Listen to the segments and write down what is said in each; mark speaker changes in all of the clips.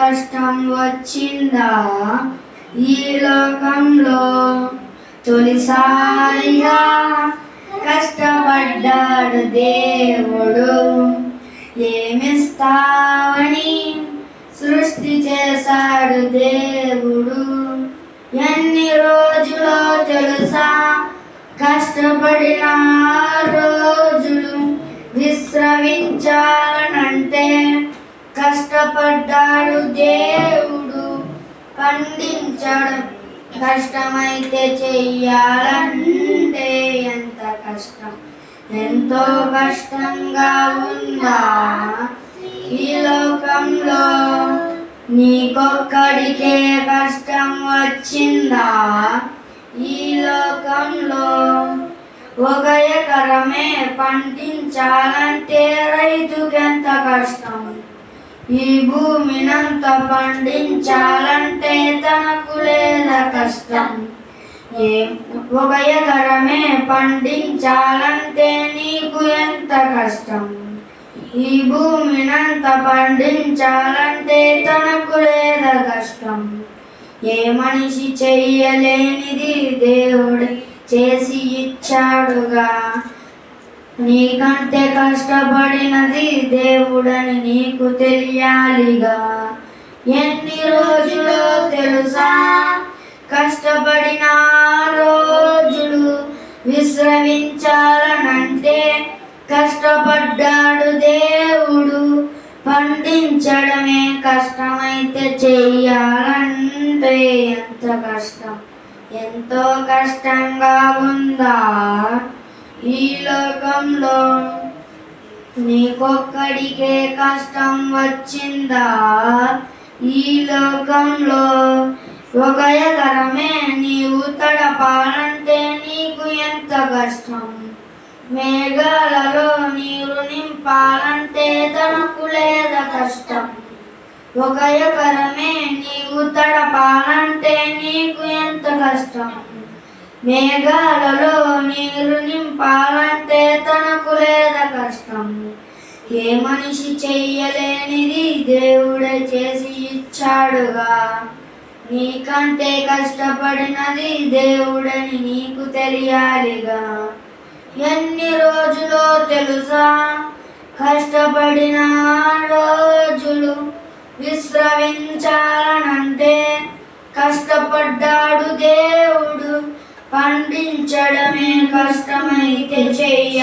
Speaker 1: కష్టం వచ్చిందా ఈ లోకంలో? తొలిసారిగా కష్టపడ్డాడు దేవుడు. ఏమిస్తావని సృష్టి చేశాడు దేవుడు. ఎన్ని రోజులో తెలుసా? కష్టపడినారు కష్టపడ్డాడు దేవుడు. పండించడం కష్టమైతే చెయ్యాలంటే ఎంత కష్టం? ఎంతో కష్టంగా ఉందా? ఈ లోకంలో నీకొక్కడికే కష్టం వచ్చిందా? ఈ లోకంలో ఒక ఎకరమే పండించాలంటే రైతుకెంత కష్టం? ఈ భూమినంత పండించాలంటే తనకు లేదా కష్టం. ఏ ఒక ఎకరమే పండించాలంటే నీకు ఎంత కష్టం? ఈ భూమినంత పండించాలంటే తనకు లేదా కష్టం? ఏ మనిషి చెయ్యలేనిది దేవుడు చేసి ఇచ్చాడుగా. నీకంటే కష్టపడినది దేవుడని నీకు తెలియాలిగా. ఎన్ని రోజులో తెలుసా? కష్టపడిన రోజులు విశ్రమించాలనంటే కష్టపడ్డాడు దేవుడు. పండించడమే కష్టమైతే చెయ్యాలంటే ఎంత కష్టం? ఎంతో కష్టంగా ఉందా? ఈ లోకంలో నీకొక్కడికే కష్టం వచ్చిందా? ఈ లోకంలో ఒక ఎకరమే నీవు తడపాలంటే నీకు ఎంత కష్టం? మేఘాలలో నీరు నింపాలంటే తనకు లేదా కష్టం? ఒక ఎకరమే నీవు తడపాలంటే నీకు ఎంత కష్టం? మేఘాలలో నీరు నింపాలంటే తనకు లేదా కష్టం. ఏ మనిషి చెయ్యలేనిది దేవుడే చేసి ఇచ్చాడుగా. నీకంటే కష్టపడినది దేవుడని నీకు తెలియాలిగా. ఎన్ని రోజులో తెలుసా? కష్టపడిన రోజులు విశ్రమించాలనంటే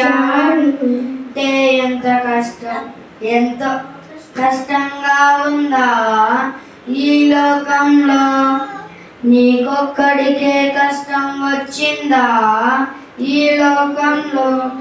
Speaker 1: అంటే ఎంత కష్టం? ఎంత కష్టంగా ఉందా ఈ లోకంలో? నీకొక్కడికే కష్టం వచ్చిందా ఈ లోకంలో?